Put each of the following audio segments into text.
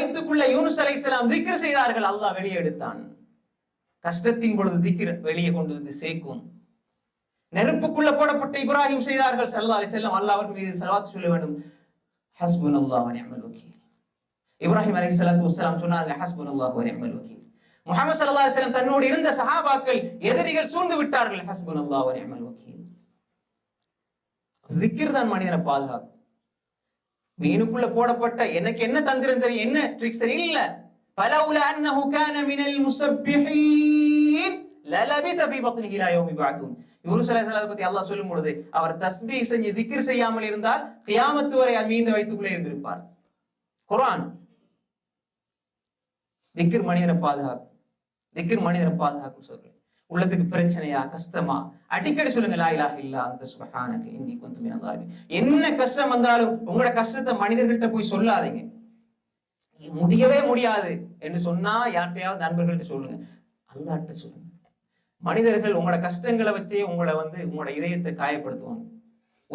வயிற்றுக்குள்ள யூனுஸ் அலை இஸ்லாம் திக்ர் செய்தார்கள். அல்லாஹ் வெளியே எடுத்தான் கஷ்டத்தின் பொழுது திக்ர் வெளியே கொண்டு வந்து சேர்க்கும். நெருப்புக்குள்ள போடப்பட்ட இப்ராஹிம் செய்தார்கள். சல்லா அலி செல்லம் அல்லா அவர் மீது சலவாத்து சொல்ல வேண்டும். ஹஸ்புன் அல்லாஹ் நிஅமல் வக்கீல். இப்ராஹிம் அலி சலாத்து வசலாம் சொன்னார்கள் ஹஸ்புன் அல்லாஹ் நிஅமல் வக்கீல். முகமது சல்லா அலைஹி வஸல்லம் தன்னோடு இருந்த சஹாபாக்கள் எதிரிகள் சூழ்ந்து விட்டார்கள் ஹஸ்புன் அல்லாஹ் நிஅமல் வக்கீல். திக்கிர் தான் மனிதனை பாதுகாக்கும். மீனுக்குள்ள போடப்பட்ட எனக்கு என்ன தந்திரம் தெரியும்? என்ன? ட்ரிக்ஸ் இல்ல. பலவுல அன்னஹு கான மினல் முஸப்பிஹீன் லலபிஸ ஃபீ பத்னிஹி லா யௌமி பஅதுன் யூனுஸ் அலைஹிஸ்ஸலாம் பத்தி அல்லாஹ் சொல்லும் பொழுது அவர் தஸ்பீஹ் செஞ்சு திக்ர் செய்யாமல் இருந்தால் கியாமத்து வரை மீன் வைத்துக்குள்ளே இருந்திருப்பார். குர்ஆன். திக்ர் மனிதனை பாதுகாக்கும். திக்ர் மனிதனை பாதுகாக்கும் சொல்றேன். உள்ளத்துக்கு பிரச்சனையா கஷ்டமா? அடிக்கடி சொல்லுங்க லாயிலாக இல்ல அந்த சுபஹானக இன்னைக்கு வந்து மினல் என்ன கஷ்டம் வந்தாலும் உங்களோட கஷ்டத்தை மனிதர்கள்ட்ட போய் சொல்லாதீங்க. முடியவே முடியாது என்று சொன்னா யார்கிட்டயாவது நண்பர்கள்ட்ட சொல்லுங்க. அல்லாட்ட சொல்லுங்க. மனிதர்கள் உங்களோட கஷ்டங்களை வச்சே உங்களை வந்து உங்களோட இதயத்தை காயப்படுத்துவாங்க.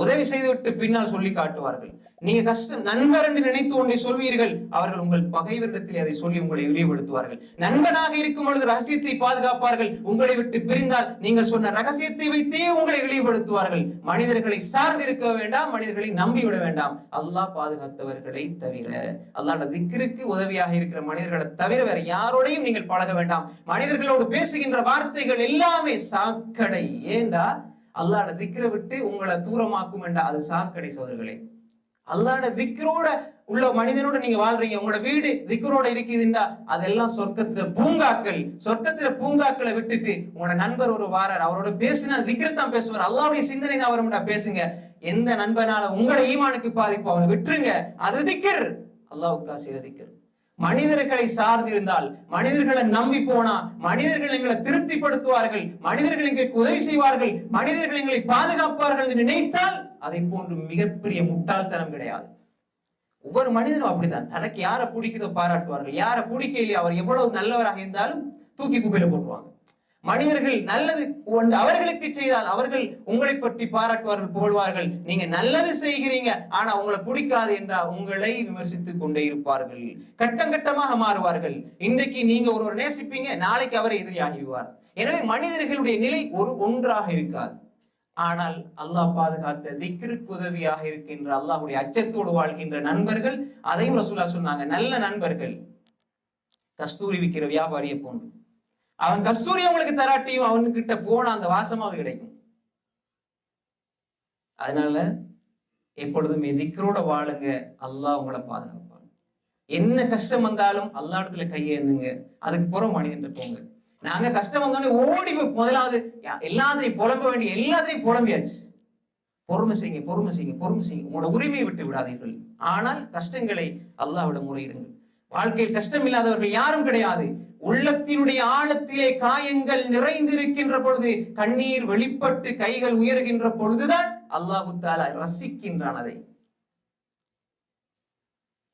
உதவி செய்துவிட்டு பின்னால் சொல்லி காட்டுவார்கள். நீங்க கஷ்டம் நண்பர் என்று நினைத்து ஒன்றை சொல்வீர்கள். அவர்கள் உங்கள் பகைவரிடத்தில் அதை சொல்லி உங்களை இழிவுபடுத்துவார்கள் நண்பனாக இருக்கும் பொழுது ரகசியத்தை பாதுகாப்பார்கள். உங்களை விட்டு பிரிந்தால் நீங்கள் சொன்ன ரகசியத்தை வைத்தே உங்களை இழிவுபடுத்துவார்கள் மனிதர்களை சார்ந்திருக்க வேண்டாம் மனிதர்களை நம்பிவிட வேண்டாம். அல்லாஹ் பாதுகாத்தவர்களை தவிர அல்லாட திக்கிற்கு உதவியாக இருக்கிற மனிதர்களை தவிர வேற யாரோடையும் நீங்கள் பழக வேண்டாம். மனிதர்களோடு பேசுகின்ற வார்த்தைகள் எல்லாமே சாக்கடை. ஏண்டா? அல்லாட திக்ரை விட்டு உங்களை தூரமாக்கும் என்ற அது சாக்கடை சோதர்களே. அல்லாட திக்ரோட உள்ள மனிதனோட நீங்க வாழ்றீங்க உங்களோட வீடு திக்ரோட இருக்குதுண்டா அதெல்லாம் சொர்க்கத்துல பூங்காக்கள் சொர்க்கத்துல பூங்காக்களை விட்டுட்டு உங்களோட நண்பர் ஒரு வாரர் அவரோட பேசினா தான் பேசுவார். அல்லாவுடைய சிந்தனை தான் வரும்டா பேசுங்க. எந்த நண்பனால உங்களோட ஈமானுக்கு பாதிப்பு அவனை விட்டுருங்க. அது திக்கர் அல்லாஹ்வுக்கா சில திக்கர் மனிதர்களை சார்ந்திருந்தால் மனிதர்களை நம்பி போனா மனிதர்கள் எங்களை திருப்திப்படுத்துவார்கள் மனிதர்கள் எங்களுக்கு உதவி செய்வார்கள் மனிதர்கள் எங்களை பாதுகாப்பார்கள் என்று நினைத்தால் அதை போன்று மிகப்பெரிய முட்டாள்தனம் கிடையாது. ஒவ்வொரு மனிதனும் அப்படிதான் தனக்கு யாரை பிடிக்குதோ பாராட்டுவார்கள். யாரை பிடிக்கலையோ அவர் எவ்வளவு நல்லவராக இருந்தாலும் தூக்கி குப்பையில போட்டுருவாங்க. மனிதர்கள் நல்லது ஒன்று அவர்களுக்கு செய்தால் அவர்கள் உங்களை பற்றி பாராட்டுவார்கள் போடுவார்கள் நீங்க நல்லது செய்கிறீங்க ஆனா உங்களை பிடிக்காது என்றால் உங்களை விமர்சித்துக் கொண்டே இருப்பார்கள். கட்டம் கட்டமாக மாறுவார்கள். இன்றைக்கு நீங்க ஒருவர் நேசிப்பீங்க நாளைக்கு அவரை எதிரியாகிடுவார் எனவே மனிதர்களுடைய நிலை ஒரு ஒன்றாக இருக்காது. ஆனால் அல்லாஹ் பாதுகாத்த திக்ருக்கு உதவியாக இருக்கின்ற அல்லாஹுடைய அச்சத்தோடு வாழ்கின்ற நண்பர்கள் அதையும் ரசூலா சொன்னாங்க நல்ல நண்பர்கள். கஸ்தூரி விற்கிற வியாபாரியை போன்று. அவன் கஸ்தூரி அவங்களுக்கு தராட்டியும் அவன்கிட்ட போன அந்த வாசமாக கிடைக்கும். அதனால எப்பொழுதுமே திக்ரோட வாழுங்க. அல்லாஹ் உங்களை பாதுகாப்பான். என்ன கஷ்டம் வந்தாலும் அல்லா இடத்துல கையேந்துங்க. அதுக்கு புறம் மனிதன் போங்க. நாங்க கஷ்டம் வந்தோடனே ஓடி போய் முதலாவது எல்லாத்திலையும் புலம்ப வேண்டிய எல்லாத்தையும் புலம்பியாச்சு. பொறுமை செய்யுங்க பொறுமை செய்யுங்க பொறுமை செய்யுங்க. உங்களோட உரிமையை விட்டு விடாதீர்கள். ஆனால் கஷ்டங்களை அல்லாஹ்விடம் முறையிடுங்கள். வாழ்க்கையில் கஷ்டம் இல்லாதவர்கள் யாரும் கிடையாது. உள்ளத்தினுடைய ஆழத்திலே காயங்கள் நிறைந்திருக்கின்ற பொழுது கண்ணீர் வெளிப்பட்டு கைகள் உயர்கின்ற பொழுதுதான் அல்லாஹு தாலா ரசிக்கின்றான் அதை.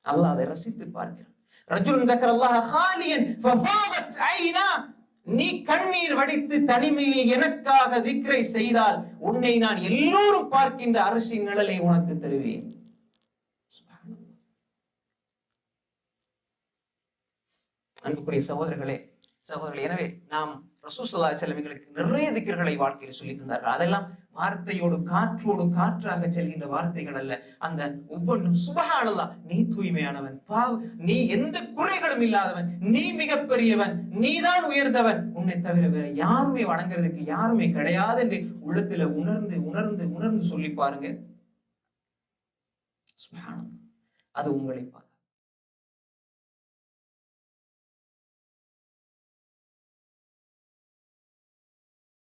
அல்லாஹ் அதை ரசித்து பார்க்கிறான். ரஜுல் தக்கர் அல்லாஹ் ஹாலியன் ஃபஃபாவத் ஐனா நீ கண்ணீர் வடித்து தனிமையில் எனக்காக திக்ரை செய்தால் உன்னை நான் எல்லோரும் பார்க்கின்ற அரசின் நிழலை உனக்கு தருவேன். அன்புக்குரிய சகோதரர்களே சகோதரர்களே எனவே நாம் ரசூசல்லா செல்வங்களுக்கு நிறைய திக்கர்களை வாழ்க்கையில் சொல்லி தந்தார்கள். அதெல்லாம் வார்த்தையோடு காற்றோடு காற்றாக செல்கின்ற வார்த்தைகள் அல்ல. அந்த ஒவ்வொன்றும் சுபகானல்லா நீ தூய்மையானவன் பாவ் நீ எந்த குறைகளும் இல்லாதவன் நீ மிகப்பெரியவன் நீதான் உயர்ந்தவன். உன்னை தவிர வேற யாருமே வணங்குறதுக்கு யாருமே கிடையாது என்று உள்ளத்துல உணர்ந்து உணர்ந்து உணர்ந்து சொல்லி பாருங்க. அது உங்களை பார்க்க